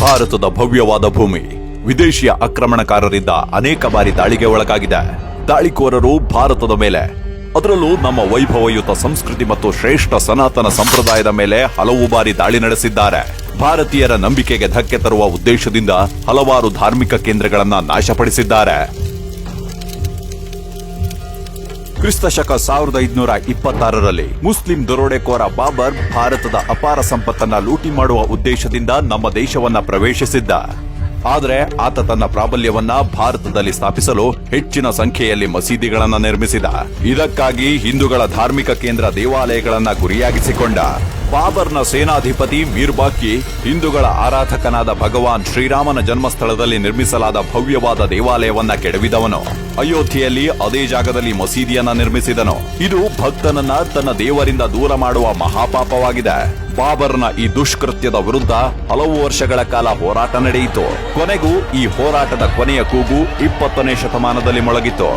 ಭಾರತದ ಭವ್ಯವಾದ ಭೂಮಿ. ವಿದೇಶಿಯ ಆಕ್ರಮಣಕಾರರಿಂದ ಅನೇಕ ಬಾರಿ ದಾಳಿಗೆ ಒಳಗಾಗಿದೆ. ದಾಳಿಕೋರರು ಭಾರತದ ಮೇಲೆ, ಅದರಲ್ಲೂ ನಮ್ಮ ವೈಭವಯುತ ಸಂಸ್ಕೃತಿ ಮತ್ತು ಶ್ರೇಷ್ಠ ಸನಾತನ ಸಂಪ್ರದಾಯದ ಮೇಲೆ ಹಲವು ಬಾರಿ ದಾಳಿ ನಡೆಸಿದ್ದಾರೆ. ಭಾರತೀಯರ ನಂಬಿಕೆಗೆ ಧಕ್ಕೆ ತರುವ ಉದ್ದೇಶದಿಂದ ಹಲವಾರು ಧಾರ್ಮಿಕ ಕೇಂದ್ರಗಳನ್ನ ನಾಶಪಡಿಸಿದ್ದಾರೆ. ಕ್ರಿಸ್ತ ಶಕ ಸಾವಿರದ ಐದುನೂರ ಇಪ್ಪತ್ತಾರರಲ್ಲಿ ಮುಸ್ಲಿಂ ದರೋಡೆಕೋರ ಬಾಬರ್ ಭಾರತದ ಅಪಾರ ಸಂಪತ್ತನ್ನ ಲೂಟಿ ಮಾಡುವ ಉದ್ದೇಶದಿಂದ ನಮ್ಮ ದೇಶವನ್ನ ಪ್ರವೇಶಿಸಿದ್ದ. ಆದರೆ ಆತ ತನ್ನ ಪ್ರಾಬಲ್ಯವನ್ನ ಭಾರತದಲ್ಲಿ ಸ್ಥಾಪಿಸಲು ಹೆಚ್ಚಿನ ಸಂಖ್ಯೆಯಲ್ಲಿ ಮಸೀದಿಗಳನ್ನ ನಿರ್ಮಿಸಿದ. ಇದಕ್ಕಾಗಿ ಹಿಂದೂಗಳ ಧಾರ್ಮಿಕ ಕೇಂದ್ರ ದೇವಾಲಯಗಳನ್ನ ಗುರಿಯಾಗಿಸಿಕೊಂಡ. ಬಾಬರ್ನ ಸೇನಾಧಿಪತಿ ಮೀರ್ಬಾಕಿ, ಹಿಂದೂಗಳ ಆರಾಧಕನಾದ ಭಗವಾನ್ ಶ್ರೀರಾಮನ ಜನ್ಮಸ್ಥಳದಲ್ಲಿ ನಿರ್ಮಿಸಲಾದ ಭವ್ಯವಾದ ದೇವಾಲಯವನ್ನ ಕೆಡವಿದವನು. ಅಯೋಧ್ಯೆಯಲ್ಲಿ ಅದೇ ಜಾಗದಲ್ಲಿ ಮಸೀದಿಯನ್ನ ನಿರ್ಮಿಸಿದನು. ಇದು ಭಕ್ತನನ್ನ ತನ್ನ ದೇವರಿಂದ ದೂರ ಮಾಡುವ ಮಹಾಪಾಪವಾಗಿದೆ. ಬಾಬರ್ನ ಈ ದುಷ್ಕೃತ್ಯದ ವಿರುದ್ಧ ಹಲವು ವರ್ಷಗಳ ಕಾಲ ಹೋರಾಟ ನಡೆಯಿತು. ಕೊನೆಗೂ ಈ ಹೋರಾಟದ ಕೊನೆಯ ಕೂಗು ಇಪ್ಪತ್ತನೇ ಶತಮಾನದಲ್ಲಿ ಮೊಳಗಿತು